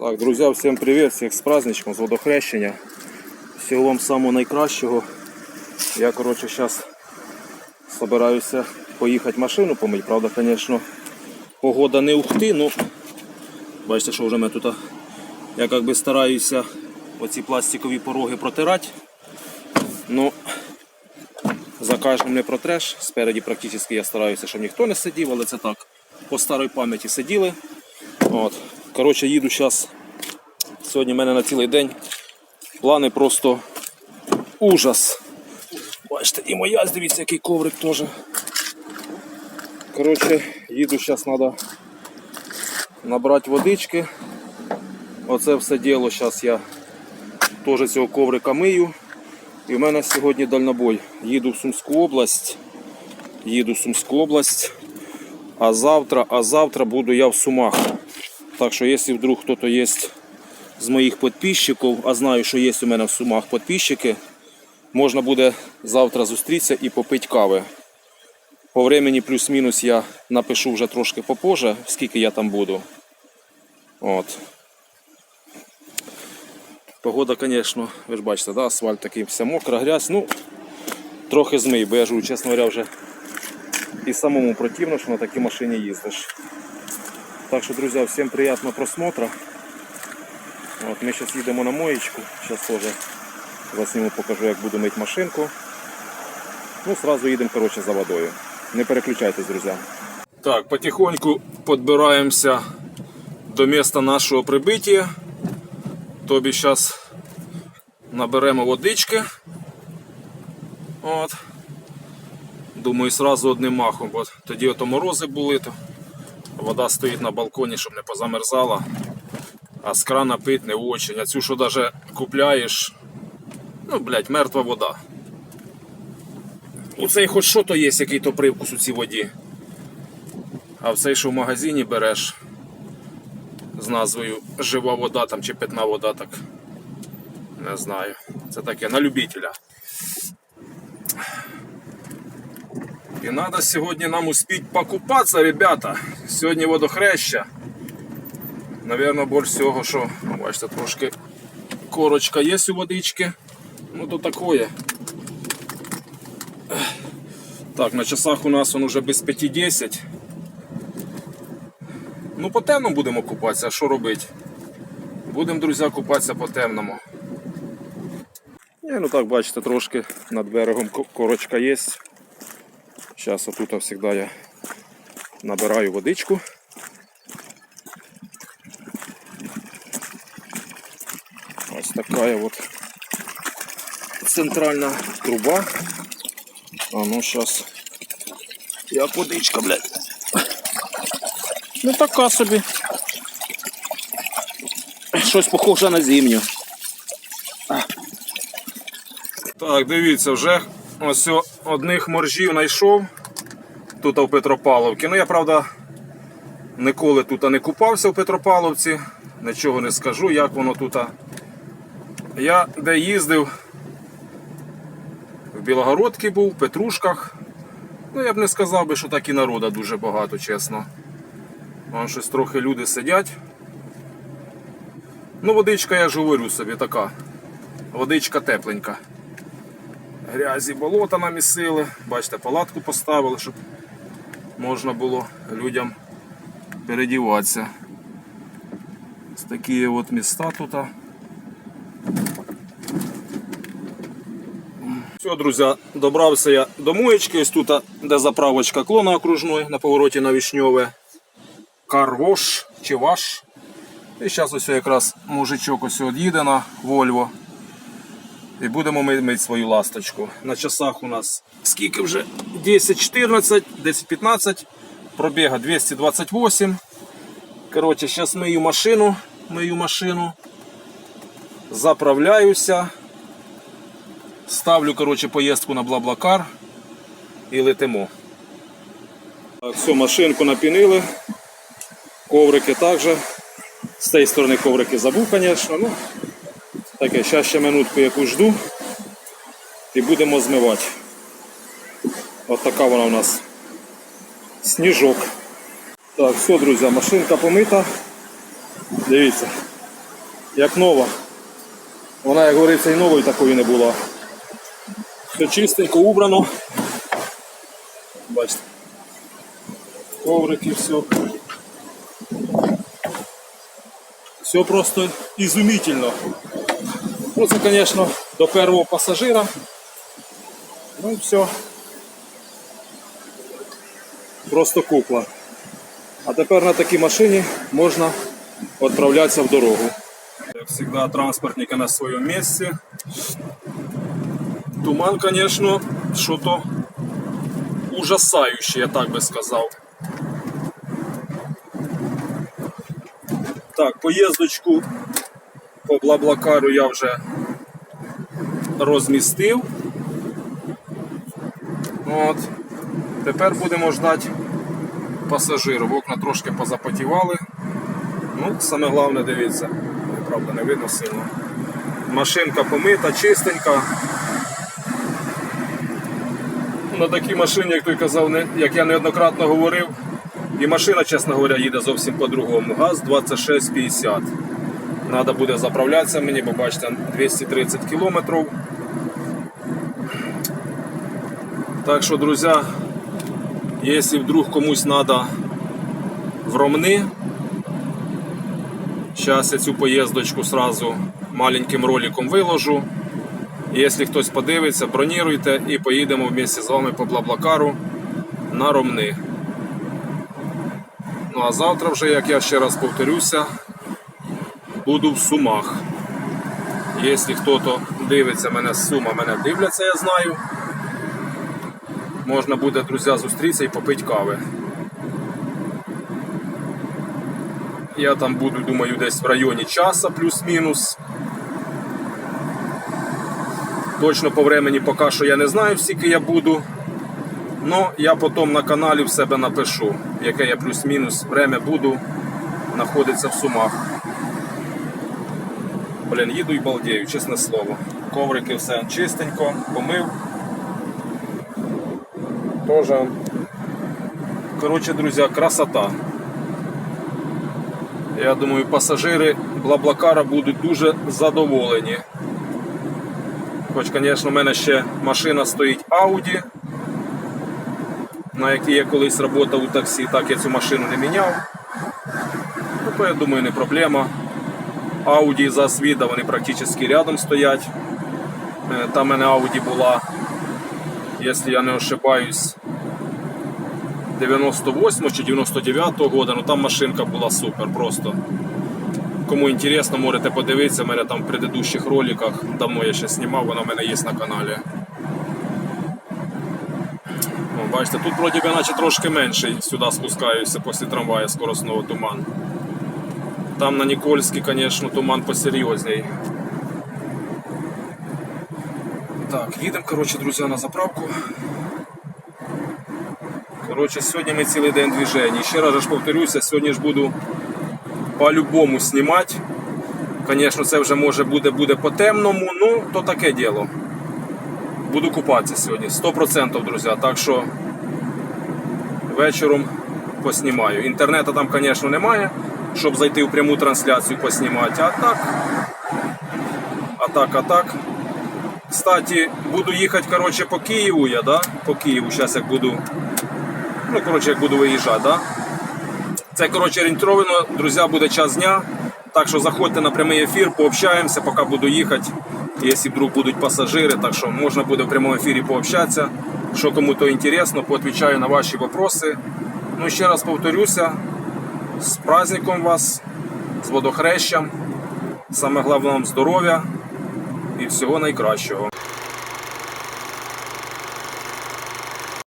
Так, друзі, всім привіт, всіх з праздничком, з водохрещення. Всього вам самого найкращого. Я, коротше, зараз збираюся поїхати машину помити. Правда, звісно, погода не ухти, ну бачите, що вже ми тут. Я як би стараюся оці пластикові пороги протирати. Ну, за кожним не протреш. Спереді практично я стараюся, щоб ніхто не сидів, але це так. По старій пам'яті сиділи. От. Коротше, їду зараз. Сьогодні в мене на цілий день плани просто ужас. Бачите, і моя, дивіться, який коврик теж. Коротше, їду зараз треба набрати водички. Оце все діло зараз я теж цього коврика мию. І в мене сьогодні дальнобой. Їду в Сумську область. Їду в Сумську область. А завтра, а завтра буду я в Сумах. Так що, якщо вдруг хтось є з моїх підписчиків, а знаю, що є у мене в Сумах підписчики, можна буде завтра зустрітися і попити кави. По времени плюс-мінус я напишу вже трошки попозже, скільки я там буду. От. Погода, звісно, ви ж бачите, да? асфальт такий вся мокра, грязь. Ну, трохи змий, бо я живу, чесно говоря, вже і самому противно, що на такій машині їздиш. Так що, друзі, всім приятного просмотра. От, ми зараз їдемо на моєчку. Зараз теж засніму, покажу, як буду мити машинку. Ну, сразу їдемо коротше, за водою. Не переключайтесь, друзі. Так, потихоньку підбираємося до міста нашого прибиття. Тобі зараз наберемо водички. От. Думаю, сразу одним махом, бо тоді ото морози були, то вода стоїть на балконі, щоб не позамерзала. А з крана пить не очень. А цю, що навіть купляєш, ну, блядь, мертва вода. У цей хоч що то є, який то привкус у цій воді. А в цей, що в магазині береш з назвою жива вода там чи питна вода, так не знаю. Це таке на любителя. І треба сьогодні нам успіть покупатися, ребята. Сьогодні водохреща. Навірно, більше всього, що ну, бачите, трошки корочка є у водички. Ну то такое. Так, на часах у нас он уже без 5.10. Ну, по темному будемо купатися, а що робити? Будемо, друзі, купатися по темному. Ні, ну так, бачите, трошки над берегом корочка є. Зараз отут завжди я набираю водичку. Ось така от центральна труба. А ну зараз. Як водичка, блядь. Ну така собі. Щось похоже на зимню. Так, дивіться, вже ось одних моржів знайшов тут в Петропавловці. Ну я правда ніколи тут не купався в Петропавловці, нічого не скажу, як воно тут. Я де їздив, в Білогородці був, в Петрушках. Ну я б не сказав би, що так і народа дуже багато, чесно. Вон щось трохи люди сидять. Ну, водичка, я ж говорю собі, така. Водичка тепленька. Грязі болота намісили. Бачите, палатку поставили, щоб можна було людям передіватися. Ось такі от міста тут. Все, друзі, добрався я до моєчки. Ось тут, де заправочка клона окружної на повороті на Вишньове. Карвош чи ваш. І зараз ось якраз мужичок ось їде на Вольво. І будемо ми мити свою ласточку. На часах у нас скільки вже 10-14, 10-15, пробіга 228. Коротше, зараз мию машину, мию машину, заправляюся, ставлю коротше, поїздку на Блаблакар і летимо. Так, все, машинку напінили, коврики також. З цієї сторони коврики звісно. Ну, таке, зараз ще минутку яку жду і будемо змивати. От така вона у нас сніжок. Так, все, друзі, машинка помита. Дивіться, як нова. Вона, як говориться, і новою такою не була. Все чистенько убрано. Бачите. Коврики, все. Все просто изумительно. Це, звісно, до першого пасажира. Ну все. Просто кукла. А тепер на такій машині можна відправлятися в дорогу. Як завжди, транспортники на своєму місці. Туман, звісно, що-то ужасаюче, я так би сказав. Так, поїздочку по Блаблакару я вже розмістив. От. Тепер будемо ждати пасажирів. Окна трошки позапотівали. Ну, саме головне, дивіться, правда, не видно сильно. Машинка помита, чистенька. На такій машині, як той казав, як я неоднократно говорив, і машина, чесно говоря, їде зовсім по-другому. ГАЗ 2650. Треба буде заправлятися мені, бо бачите, 230 кілометрів. Так що, друзі, якщо вдруг комусь треба в Ромни, зараз я цю поїздочку сразу маленьким роликом виложу. Якщо хтось подивиться, броніруйте і поїдемо вместе з вами по Блаблакару на Ромни. Ну а завтра вже, як я ще раз повторюся, буду в Сумах. Якщо хтось дивиться мене з Сума, мене дивляться, я знаю. Можна буде, друзі, зустрітися і попити кави. Я там буду, думаю, десь в районі часа плюс-мінус. Точно по времені поки що я не знаю, скільки я буду. Ну, я потім на каналі в себе напишу, яке я плюс-мінус время буду знаходитися в Сумах. Блін, їду і балдею, чесне слово. Коврики все чистенько, помив. Тоже. Коротше, друзі, красота. Я думаю, пасажири Блаблакара будуть дуже задоволені. Хоч, звісно, в мене ще машина стоїть Audi, на якій я колись працював у таксі, так я цю машину не міняв. Ну, то я думаю, не проблема. Audi за Свіда, вони практично рядом стоять. Е, Там в мене Audi була, якщо я не ошибаюсь, 98 чи 99 года, ну там машинка була супер просто. Кому інтересно, можете подивитися, в мене там в предыдущих роликах, давно я ще знімав, воно в мене є на каналі. Бачите, тут вроді наче трошки менший сюди спускаюся після трамвая скоростного туман. Там на Нікольській, звісно, туман посерйозній. Так, їдемо, коротше, друзі, на заправку. Коротше, сьогодні ми цілий день движення. Ще раз ж повторюся, сьогодні ж буду по-любому знімати. Звісно, це вже може буде, буде по темному, ну то таке діло. Буду купатися сьогодні, 100%, друзі. Так що вечором поснімаю. Інтернету там, звісно, немає, щоб зайти в пряму трансляцію поснімати. А так. А так, а так. Кстати, буду їхати коротше, по Києву я, да? По Києву. Зараз як буду. Ну, коротше, як буду виїжджати, да? Це, коротше, орієнтовано, друзі, буде час дня. Так що заходьте на прямий ефір, пообщаємося, поки буду їхати. Якщо вдруг будуть пасажири, так що можна буде в прямому ефірі пообщатися. Що кому-то інтересно, поотвічаю на ваші вопроси. Ну, ще раз повторюся, з праздником вас, з водохрещем. Саме головне вам здоров'я і всього найкращого.